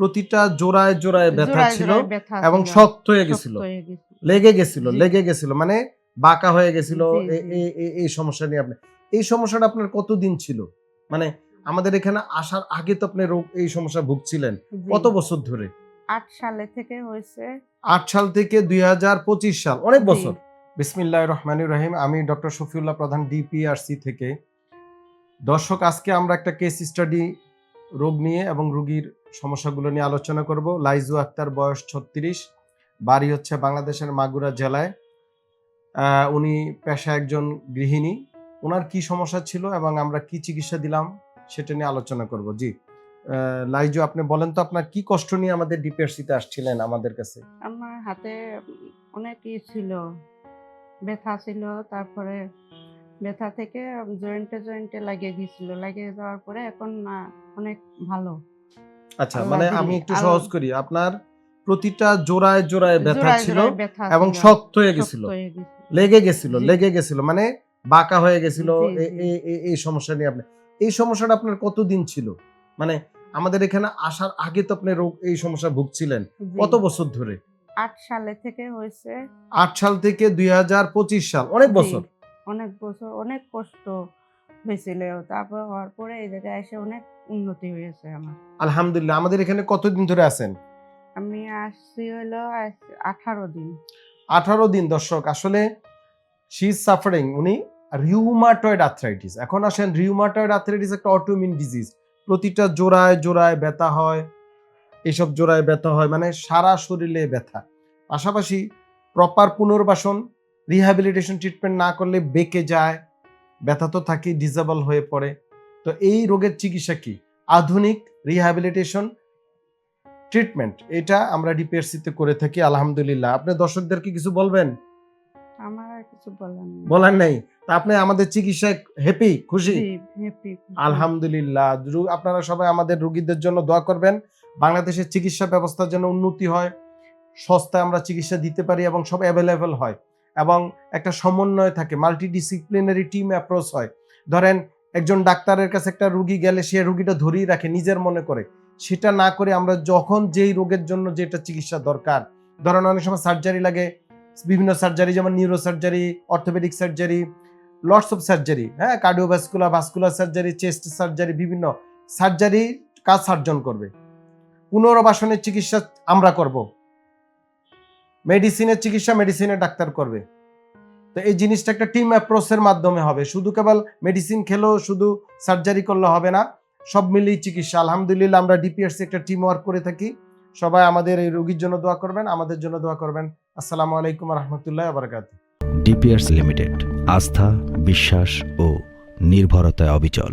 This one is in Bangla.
প্রতিটা জোড়ায় জোড়ায় ব্যথা ছিল এবং শক্ত হয়ে গেছিল। লেগে গেছিল লেগে গেছিল মানে বাঁকা হয়ে গেছিল। এই সমস্যা নিয়ে আপনি এই সমস্যাটা আপনার কতদিন ছিল? মানে আমাদের এখানে আসার আগে তো আপনি রোগ এই সমস্যা ভুগছিলেন। কত বছর ধরে? আট সালে থেকে হয়েছে। আট সাল থেকে দুই হাজার পঁচিশ সাল অনেক বছর। বিসমিল্লাহ রহমানুর রহিম আমি ডক্টর শফিউল্লাহ প্রধান ডিপিআরসি থেকে। দর্শক আজকে আমরা একটা কেস স্টাডি রোগ নিয়ে এবং রোগীর সমস্যাগুলো নিয়ে আলোচনা করব। লাইজু আক্তার, বয়স ছত্রিশ, বাড়ি হচ্ছে বাংলাদেশের মাগুরা জেলায়। উনি পেশা একজন গৃহিণী। ওনার কি সমস্যা ছিল এবং আমরা কি চিকিৎসা দিলাম সেটা নিয়ে আলোচনা করব। জি। লাইজু, আপনি বলেন তো আপনার কি কষ্ট নিয়ে আমাদের ডিপিআরসিতে আসছিলেন আমাদের কাছে? আমার হাতে অনেক ই ছিল, ব্যথা ছিল, তারপরে ব্যথা থেকে জয়েন্টে জয়েন্টে লাগিয়ে গিয়েছিল লাগিয়ে যাওয়ার পরে এখন অনেক ভালো। আচ্ছা মানে আমি একটু সহজ করি। আপনার প্রতিটা জোড়ায় জোড়ায় ব্যথা ছিল এবং শক্ত হয়ে গেছিল। লেগে গেছিল লেগে গেছিল মানে বাঁকা হয়ে গেছিল। এই সমস্যা নিয়ে আপনি এই সমস্যাটা আপনার কতদিন ছিল? মানে আমাদের এখানে আসার আগে তো আপনি রোগ এই সমস্যা ভুগছিলেন। কত বছর ধরে? আট সালে থেকে হয়েছে। আট সাল থেকে দুই হাজার পঁচিশ সাল অনেক বছর। অনেক বছর অনেক কষ্ট। হয়েছিল তারপর হওয়ার পরে এই জায়গায় এসে অনেক উন্নতি হয়েছে আমার। আলহামদুলিল্লাহ আমাদের এখানে কতদিন ধরে আছেন? আমি আসছি হলো আঠারো দিন। আঠারো দিন দর্শক। আসলে শি ইজ সাফারিং উনি রিউমাটয়েড আর্থ্রাইটিস এখন আসেন রিউমাটয়েড আর্থ্রাইটিস একটা অটোমিন ডিজিজ প্রতিটা জোড়ায় জোড়ায় ব্যথা হয়। এইসব জোড়ায় ব্যথা হয় মানে সারা শরীরে ব্যথা। পাশাপাশি প্রপার পুনর্বাসন রিহ্যাবিলিটেশন ট্রিটমেন্ট না করলে বেঁকে যায়। ব্যথা তো থাকি ডিজেবল হয়ে পড়ে। তো এই রোগের চিকিৎসা কি? আধুনিক রিহ্যাবিলিটেশন ট্রিটমেন্ট এটা আমরা ডিপিএসসিতে করে থাকি আলহামদুলিল্লাহ। আপনি দর্শকদেরকে কিছু বলবেন? আমার আর কিছু বলার নেই। বলার নাই? তা আপনি আমাদের চিকিৎসায় হ্যাপি খুশি। আলহামদুলিল্লাহ। আপনারা সবাই আমাদের রোগীদের জন্য দোয়া করবেন। বাংলাদেশের চিকিৎসা ব্যবস্থার জন্য উন্নতি হয়। সস্তায় আমরা চিকিৎসা দিতে পারি এবং সব অ্যাভেলেবেল হয়। এবং একটা সমন্বয় থাকে মাল্টিডিসিপ্লিনারি টিম অ্যাপ্রোচ হয়। ধরেন, একজন ডাক্তারের কাছে একটা রুগী গেলে সে রুগীটা ধরেই রাখে, নিজের মনে করে। সেটা না করে আমরা যখন যেই রোগের জন্য যেটা চিকিৎসা দরকার, ধরেন অনেক সময় সার্জারি লাগে, বিভিন্ন সার্জারি যেমন neuro surgery orthopaedic surgery lots of surgery হ্যাঁ? Cardiovascular vascular surgery chest surgery বিভিন্ন। সার্জারি কাজ সার্জন করবে? পুনর্বাসনের চিকিৎসা আমরা করব। মেডিসিনের চিকিৎসা মেডিসিনের ডাক্তার করবে। তো এই জিনিসটা একটা টিম অ্যাপ্রোচের মাধ্যমে হবে। শুধু কেবল মেডিসিন খেলেও শুধু সার্জারি করলে হবে না, সব মিলিয়ে চিকিৎসা। আলহামদুলিল্লাহ আমরা ডিপিআরসি একটা টিম ওয়ার্ক করে থাকি। সবাই আমাদের এই রোগীর জন্য দোয়া করবেন, আমাদের জন্য দোয়া করবেন। আসসালামু আলাইকুম রহমতুল্লাহ বারকাত ডিপিয়ার্স লিমিটেড আস্থা, বিশ্বাস ও নির্ভরতায় অবিচল।